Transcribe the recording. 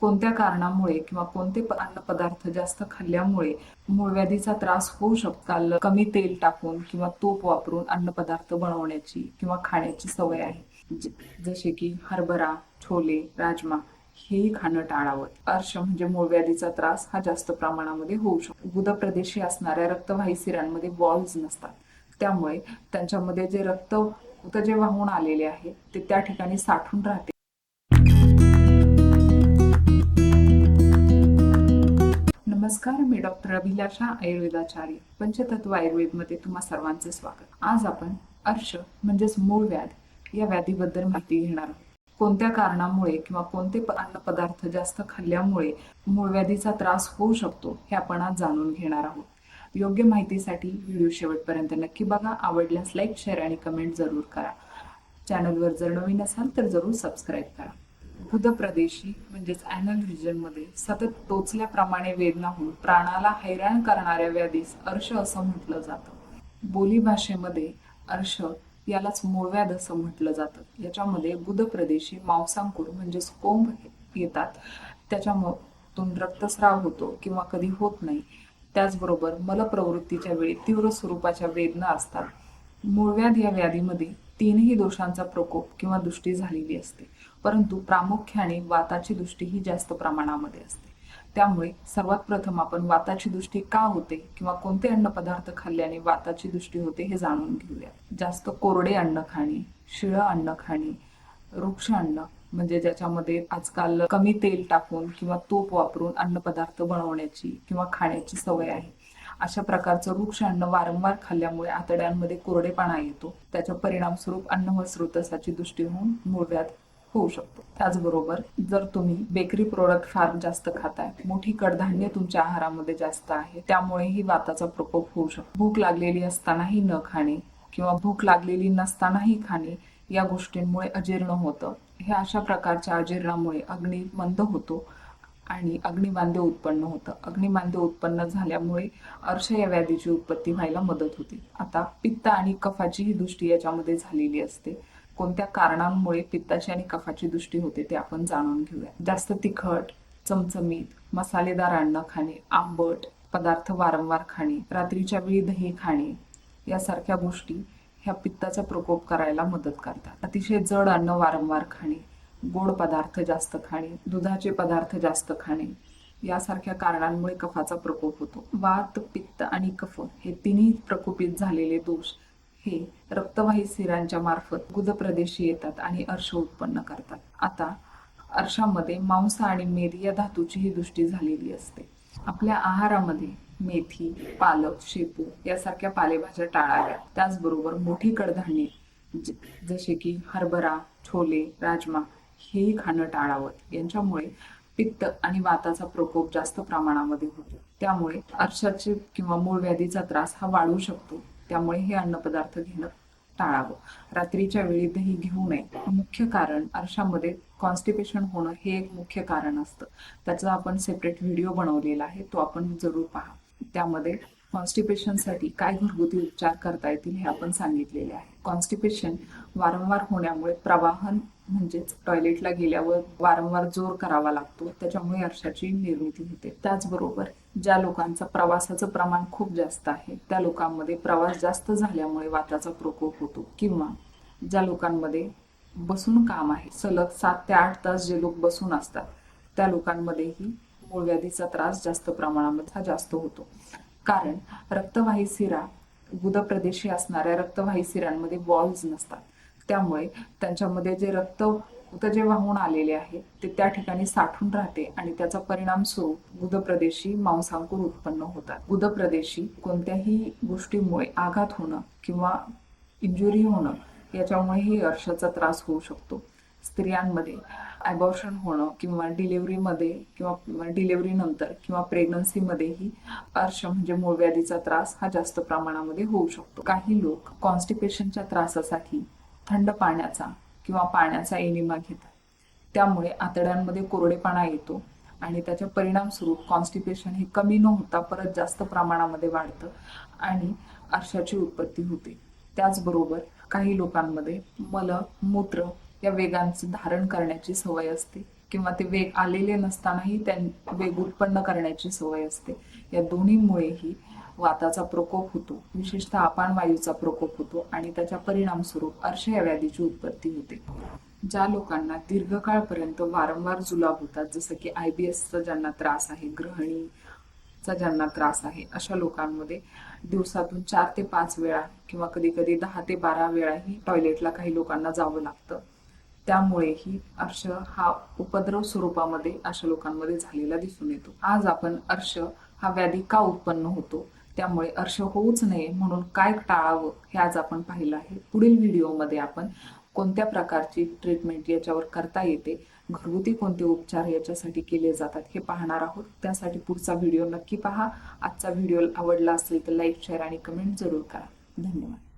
कोणत्या कारणामुळे किंवा कोणते अन्न अन्नपदार्थ जास्त खाल्ल्यामुळे मूळव्याधीचा त्रास होऊ शकतो? कमी तेल टाकून किंवा तूप वापरून अन्नपदार्थ बनवण्याची किंवा खाण्याची सवय आहे. जसे की हरभरा छोले राजमा हेही खाणं टाळावं. अर्श म्हणजे मूळव्याधीचा त्रास हा जास्त प्रमाणामध्ये होऊ शकतो. गुदप्रदेशी असणाऱ्या रक्तवाही सिरांमध्ये बॉल्स नसतात. त्यामुळे त्यांच्यामध्ये जे रक्त रक्त जे वाहून आलेले आहे ते त्या ठिकाणी साठून राहते. नमस्कार मी डॉक्टर अभिलाषा आयुर्वेदाचार्य पंचतत्व आयुर्वेदमध्ये तुम्हा सर्वांचे स्वागत. आज आपण अर्श म्हणजेच मूळ व्याध या व्याधीबद्दल माहिती घेणार आहोत. कोणत्या कारणामुळे किंवा कोणते अन्न अन्नपदार्थ जास्त खाल्ल्यामुळे मूळ व्याधीचा त्रास होऊ शकतो हे आपण आज जाणून घेणार आहोत. योग्य माहितीसाठी व्हिडिओ शेवटपर्यंत नक्की बघा. आवडल्यास लाईक शेअर आणि कमेंट जरूर करा. चॅनलवर जर नवीन असाल तर जरूर सबस्क्राईब करा. भूदप्रदेशी म्हणजेच ॲनल रिजनमध्ये सतत टोचल्याप्रमाणे वेदना होऊन प्राणाला हैराण करणाऱ्या व्याधीस अर्श असं म्हटलं जातं. बोलीभाषेमध्ये अर्श यालाच मूळव्याध असं म्हटलं जातं. याच्यामध्ये बुधप्रदेशी मांसांकुर म्हणजेच कोंब येतात. त्याच्यामधून रक्तस्राव होतो किंवा कधी होत नाही. त्याचबरोबर मलप्रवृत्तीच्या वेळी तीव्र स्वरूपाच्या वेदना असतात. मूळव्याध या व्याधीमध्ये तीनही दोषांचा प्रकोप किंवा दृष्टी झालेली असते. परंतु प्रामुख्याने वाताची दृष्टी ही जास्त प्रमाणामध्ये असते. त्यामुळे सर्वात प्रथम आपण वाताची दृष्टी का होते किंवा कोणते अन्नपदार्थ खाल्ल्याने वाताची दृष्टी होते हे जाणून घेऊया जास्त कोरडे अन्न खाणे शिळं अन्न खाणे वृक्ष अन्न म्हणजे ज्याच्यामध्ये आजकाल कमी तेल टाकून किंवा तूप वापरून अन्नपदार्थ बनवण्याची किंवा खाण्याची सवय आहे. अशा प्रकारचं वृक्ष अन्न वारंवार खाल्ल्यामुळे आतड्यांमध्ये कोरडेपणा येतो. त्याच्या परिणामस्वरूप अन्न व स्रोतसाची दृष्टी होऊन मूळव्याध होऊ शकतो. त्याचबरोबर जर तुम्ही बेकरी प्रोडक्ट फार जास्त खाताय मोठी कडधान्य तुमच्या आहारामध्ये जास्त आहे त्यामुळेही वाताचा प्रकोप होऊ शकतो. भूक लागलेली असतानाही न खाणे किंवा भूक लागलेली नसतानाही खाणे या गोष्टींमुळे अजीर्ण होतं. हे अशा प्रकारच्या अजीर्णामुळे अग्नी मंद होतो आणि अग्निबांध्य उत्पन्न होतं. अग्निबांध्य उत्पन्न झाल्यामुळे अर्श या व्याधीची उत्पत्ती व्हायला मदत होते. आता पित्त आणि कफाची ही दृष्टी याच्यामध्ये झालेली असते. कोणत्या कारणांमुळे पित्ताची आणि कफाची दृष्टी होते ते आपण जाणून घेऊया. जास्त तिखट चमचमीत मसालेदार अन्न खाणे आंबट पदार्थ वारंवार खाणे रात्रीच्या वेळी दही खाणे यासारख्या गोष्टी ह्या पित्ताचा प्रकोप करायला मदत करतात. अतिशय जड अन्न वारंवार खाणे गोड पदार्थ जास्त खाणे दुधाचे पदार्थ जास्त खाणे यासारख्या कारणांमुळे कफाचा प्रकोप होतो. वात पित्त आणि कफ हे तिन्ही प्रकोपित झालेले दोष हे रक्तवाही सिरांच्या मार्फत गुदप्रदेशी येतात आणि अर्श उत्पन्न करतात. आता अर्शामध्ये मांस आणि मेद या धातूची ही दृष्टी झालेली असते. आपल्या आहारामध्ये मेथी पालक शेपू यासारख्या पालेभाज्या टाळाव्या त्याचबरोबर मोठी कडधान्ये ज- जसे की हरभरा छोले राजमा हेही खाणं टाळावं. यांच्यामुळे पित्त आणि वाताचा प्रकोप जास्त प्रमाणामध्ये होतो. त्यामुळे अर्शाचे किंवा मूळ व्याधीचा त्रास हा वाढू शकतो. त्यामुळे हे अन्नपदार्थ घेणं टाळावं. रात्रीच्या वेळी दही घेऊ नये मुख्य कारण. अर्शामध्ये कॉन्स्टिपेशन होणं हे एक मुख्य कारण असतं. त्याचा आपण सेपरेट व्हिडिओ बनवलेला आहे. तो आपण जरूर पहा. त्यामध्ये कॉन्स्टिपेशनसाठी काय घरगुती उपचार करता येतील हे आपण सांगितलेले आहे. कॉन्स्टिपेशन वारंवार होण्यामुळे प्रवाहन म्हणजेच टॉयलेटला गेल्यावर वारंवार जोर करावा लागतो. त्याच्यामुळे अर्शाची निर्मिती होते. त्याचबरोबर ज्या लोकांचं प्रवासाचं प्रमाण खूप जास्त आहे त्या लोकांमध्ये प्रवास जास्त झाल्यामुळे वाताचा प्रकोप होतो. किंवा ज्या लोकांमध्ये बसून काम आहे सलग सात ते आठ तास जे लोक बसून असतात त्या लोकांमध्येही मूळव्याधीचा त्रास जास्त प्रमाणामध्ये हा जास्त होतो. कारण रक्तवाही सिरा गुदप्रदेशी असणाऱ्या रक्तवाही सिरांमध्ये बॉल्स नसतात. त्यामुळे त्यांच्यामध्ये जे रक्त जे वाहून आलेले आहे ते त्या ठिकाणी साठून राहते आणि त्याचा परिणाम स्वरूप गुदप्रदेशी मांसांकुर उत्पन्न होतात. गुदप्रदेशी कोणत्याही गोष्टीमुळे आघात होणं किंवा इंजुरी होणं याच्यामुळेही अर्शाचा त्रास होऊ शकतो. स्त्रियांमध्ये ॲबॉर्शन होणं किंवा डिलिव्हरीमध्ये किंवा डिलिव्हरी नंतर किंवा प्रेग्नन्सीमध्येही अर्श म्हणजे मूळव्याधीचा त्रास हा जास्त प्रमाणामध्ये होऊ शकतो. काही लोक कॉन्स्टिपेशनच्या त्रासासाठी थंड पाण्याचा किंवा पाण्याचा एनिमा घेतात. त्यामुळे आतड्यांमध्ये कोरडेपणा येतो आणि त्याच्या परिणामस्वरूप कॉन्स्टिपेशन हे कमी न होता परत जास्त प्रमाणामध्ये वाढतं आणि अर्शाची उत्पत्ती होते. त्याचबरोबर काही लोकांमध्ये मल मूत्र या वेगांचं धारण करण्याची सवय असते किंवा ते वेग आलेले नसतानाही त्यां वेग उत्पन्न करण्याची सवय असते. या दोन्हीमुळेही वाताचा प्रकोप होतो. विशेषतः अपान वायूचा प्रकोप होतो आणि त्याच्या परिणाम स्वरूप अर्श या व्याधीची उत्पत्ती होते. ज्या लोकांना दीर्घकाळपर्यंत वारंवार जुलाब होतात जसं की आय बी एसचा ज्यांना त्रास आहे ग्रहणीचा ज्यांना त्रास आहे अशा लोकांमध्ये दिवसातून चार ते पाच वेळा किंवा कधी कधी दहा ते बारा वेळाही टॉयलेटला काही लोकांना जावं लागतं. त्यामुळेही अर्श हा उपद्रव स्वरूपामध्ये अशा लोकांमध्ये झालेला दिसून येतो. आज आपण अर्श हा व्याधी का उत्पन्न होतो? त्यामुळे अर्श होऊच नये म्हणून काय टाळावं हे आज आपण पाहिलं आहे. पुढील व्हिडिओमध्ये आपण कोणत्या प्रकारची ट्रीटमेंट याच्यावर करता येते घरगुती कोणते उपचार याच्यासाठी केले जातात हे पाहणार आहोत. त्यासाठी पुढचा व्हिडिओ नक्की पहा. आजचा व्हिडिओ आवडला असेल तर लाईक शेअर आणि कमेंट जरूर करा. धन्यवाद.